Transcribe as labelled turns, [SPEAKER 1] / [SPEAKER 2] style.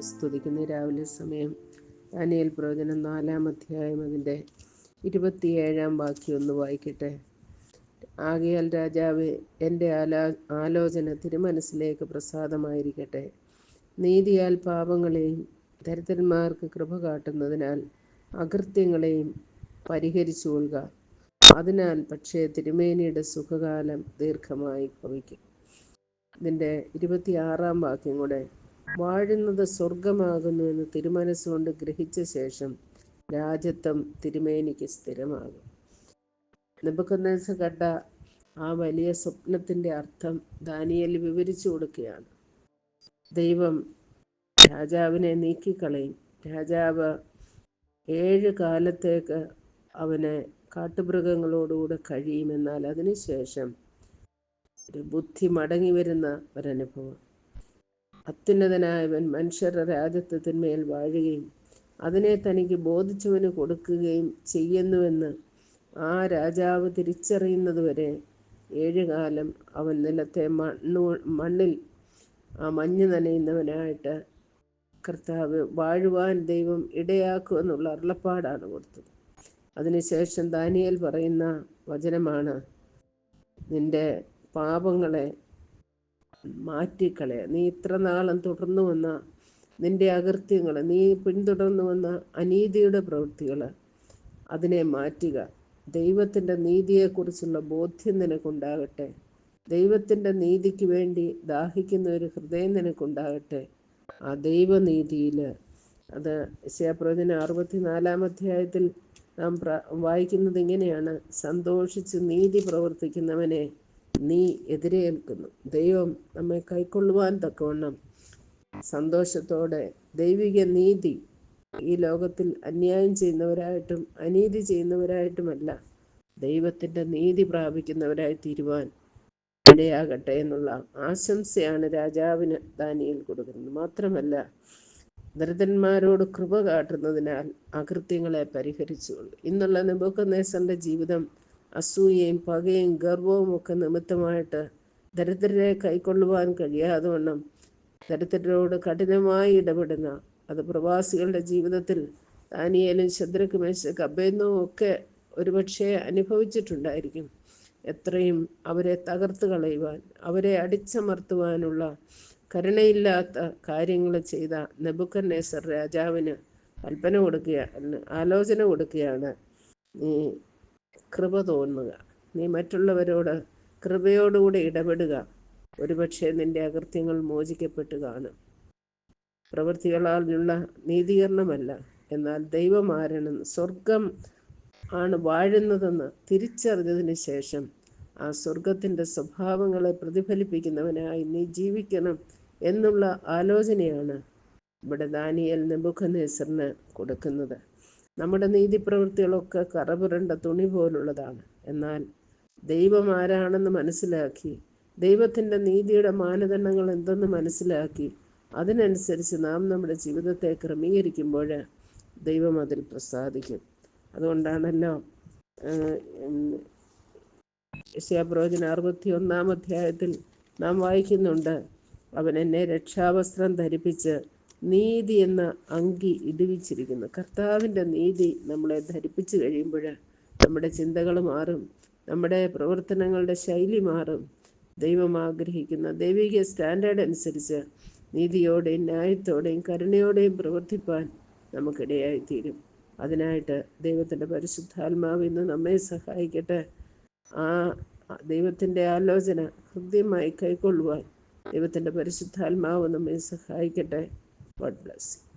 [SPEAKER 1] സ്തുതിക്കുന്ന രാവിലെ സമയം ദാനിയേൽ പ്രവചനം നാലാം അധ്യായം അതിന്റെ ഇരുപത്തിയേഴാം വാക്യം ഒന്ന് വായിക്കട്ടെ. ആകയാൽ രാജാവ് എന്റെ ആലാ ആലോചന തിരുമനസ്സിലേക്ക് പ്രസാദമായിരിക്കട്ടെ. നീതിയാൽ പാപങ്ങളെയും ദരിദ്രന്മാർക്ക് കൃപ കാട്ടുന്നതിനാൽ അകൃത്യങ്ങളെയും പരിഹരിച്ചു കൊള്ളുക. അതിനാൽ പക്ഷേ തിരുമേനിയുടെ സുഖകാലം ദീർഘമായി ഭവിക്കും. ഇതിന്റെ ഇരുപത്തിയാറാം വാക്യം കൂടെ. വാഴുന്നത് സ്വർഗമാകുന്നു എന്ന് തിരുമനസ്സുകൊണ്ട് ഗ്രഹിച്ച ശേഷം രാജ്യത്വം തിരുമേനിക്ക് സ്ഥിരമാകും. നെബുക്കന്നേസ് കണ്ട ആ വലിയ സ്വപ്നത്തിന്റെ അർത്ഥം ദാനിയൽ വിവരിച്ചു കൊടുക്കുകയാണ്. ദൈവം രാജാവിനെ നീക്കിക്കളയും. രാജാവ് ഏഴ് കാലത്തേക്ക് അവനെ കാട്ടുമൃഗങ്ങളോടുകൂടെ കഴിയുമെന്നാൽ അതിനുശേഷം ഒരു ബുദ്ധി മടങ്ങി വരുന്ന ഒരനുഭവം. അത്യുന്നതനായവൻ മനുഷ്യരുടെ രാജ്യത്വത്തിന്മേൽ വാഴുകയും അതിനെ തനിക്ക് ബോധിച്ചവന് കൊടുക്കുകയും ചെയ്യുന്നുവെന്ന് ആ രാജാവ് തിരിച്ചറിയുന്നതുവരെ ഏഴുകാലം അവൻ നിലത്തെ മണ്ണു മണ്ണിൽ ആ മഞ്ഞ് നനയുന്നവനായിട്ട് കർത്താവ് വാഴുവാൻ ദൈവം ഇടയാക്കുമെന്നുള്ള അരുളപ്പാടാണ് കൊടുത്തത്. അതിനുശേഷം ദാനിയൽ പറയുന്ന വചനമാണ് നിന്റെ പാപങ്ങളെ മാറ്റിക്കളയ. നീ ഇത്ര നാളും തുടർന്നു വന്ന നിന്റെ അകൃത്യങ്ങൾ നീ പിന്തുടർന്നു വന്ന അനീതിയുടെ പ്രവൃത്തികൾ അതിനെ മാറ്റുക. ദൈവത്തിന്റെ നീതിയെക്കുറിച്ചുള്ള ബോധ്യം നിനക്കുണ്ടാകട്ടെ. ദൈവത്തിന്റെ നീതിക്ക് വേണ്ടി ദാഹിക്കുന്ന ഒരു ഹൃദയം നിനക്കുണ്ടാകട്ടെ. ആ ദൈവനീതിയിൽ അത് ശേപ്രവചന അറുപത്തിനാലാം അധ്യായത്തിൽ നാം വായിക്കുന്നത് ഇങ്ങനെയാണ്. സന്തോഷിച്ച് നീതി പ്രവർത്തിക്കുന്നവനെ നീ എതിരേൽക്കുന്നു. ദൈവം നമ്മെ കൈക്കൊള്ളുവാൻ തക്കവണ്ണം സന്തോഷത്തോടെ ദൈവിക നീതി ഈ ലോകത്തിൽ അന്യായം ചെയ്യുന്നവരായിട്ടും അനീതി ചെയ്യുന്നവരായിട്ടുമല്ല ദൈവത്തിന്റെ നീതി പ്രാപിക്കുന്നവരായി തീരുവാൻ ഇടയാകട്ടെ എന്നുള്ള ആശംസയാണ് രാജാവിന് ദാനിയിൽ കൊടുക്കുന്നത്. മാത്രമല്ല ദരിദ്രന്മാരോട് കൃപ കാട്ടുന്നതിനാൽ അകൃത്യങ്ങളെ പരിഹരിച്ചുകൊണ്ട്. ഇന്നുള്ള നെബുക്കനേസറിന്റെ ജീവിതം അസൂയയും പകയും ഗർവവും ഒക്കെ നിമിത്തമായിട്ട് ദരിദ്രരെ കൈക്കൊള്ളുവാൻ കഴിയാതെ വണ്ണം ദരിദ്രരോട് കഠിനമായി ഇടപെടുന്ന അത് പ്രവാസികളുടെ ജീവിതത്തിൽ ദാനിയേലും മേശ അഭേദവും ഒക്കെ ഒരുപക്ഷെ അനുഭവിച്ചിട്ടുണ്ടായിരിക്കും. എത്രയും അവരെ തകർത്ത് കളയുവാൻ അവരെ അടിച്ചമർത്തുവാനുള്ള കരുണയില്ലാത്ത കാര്യങ്ങൾ ചെയ്ത നെബുക്കൻ നെസർ രാജാവിന് കൽപ്പന കൊടുക്കുക ആലോചന കൊടുക്കുകയാണ്. നീ കൃപ തോന്നുക. നീ മറ്റുള്ളവരോട് കൃപയോടുകൂടി ഇടപെടുക. ഒരുപക്ഷെ നിന്റെ അകൃത്യങ്ങൾ മോചിക്കപ്പെട്ട് കാണും. പ്രവൃത്തികളാലുള്ള നീതീകരണമല്ല. എന്നാൽ ദൈവം ആരാണെന്ന് സ്വർഗം ആണ് വാഴുന്നതെന്ന് തിരിച്ചറിഞ്ഞതിന് ശേഷം ആ സ്വർഗത്തിന്റെ സ്വഭാവങ്ങളെ പ്രതിഫലിപ്പിക്കുന്നവനായി നീ ജീവിക്കണം എന്നുള്ള ആലോചനയാണ് ഇവിടെ ദാനിയൽ നെബുഖനേസറിന് കൊടുക്കുന്നത്. നമ്മുടെ നീതിപ്രവൃത്തികളൊക്കെ കറപുരണ്ട തുണി പോലുള്ളതാണ്. എന്നാൽ ദൈവം ആരാണെന്ന് മനസ്സിലാക്കി ദൈവത്തിന്റെ നീതിയുടെ മാനദണ്ഡങ്ങൾ എന്തെന്ന് മനസ്സിലാക്കി അതിനനുസരിച്ച് നാം നമ്മുടെ ജീവിതത്തെ ക്രമീകരിക്കുമ്പോൾ ദൈവം അതിൽ പ്രസാദിക്കും. അതുകൊണ്ടാണല്ലോ യശയാപ്രവചന അറുപത്തി ഒന്നാം അധ്യായത്തിൽ നാം വായിക്കുന്നുണ്ട് അവൻ എന്നെ രക്ഷാവസ്ത്രം ധരിപ്പിച്ച് നീതി എന്ന അങ്കി ഇടിവിച്ചിരിക്കുന്നു. കർത്താവിന്റെ നീതി നമ്മളെ ധരിപ്പിച്ചു കഴിയുമ്പോൾ നമ്മുടെ ചിന്തകൾ മാറും നമ്മുടെ പ്രവർത്തനങ്ങളുടെ ശൈലി മാറും. ദൈവം ആഗ്രഹിക്കുന്ന ദൈവിക സ്റ്റാൻഡേർഡ് അനുസരിച്ച് നീതിയോടെയും ന്യായത്തോടെയും കരുണയോടെയും പ്രവർത്തിപ്പാൻ നമുക്കിടയായിത്തീരും. അതിനായിട്ട് ദൈവത്തിന്റെ പരിശുദ്ധാത്മാവ് ഇന്ന് നമ്മെ സഹായിക്കട്ടെ. ആ ദൈവത്തിന്റെ ആലോചന ഹൃദ്യമായി കൈക്കൊള്ളുവാൻ ദൈവത്തിന്റെ പരിശുദ്ധാത്മാവ് നമ്മെ സഹായിക്കട്ടെ. God bless you.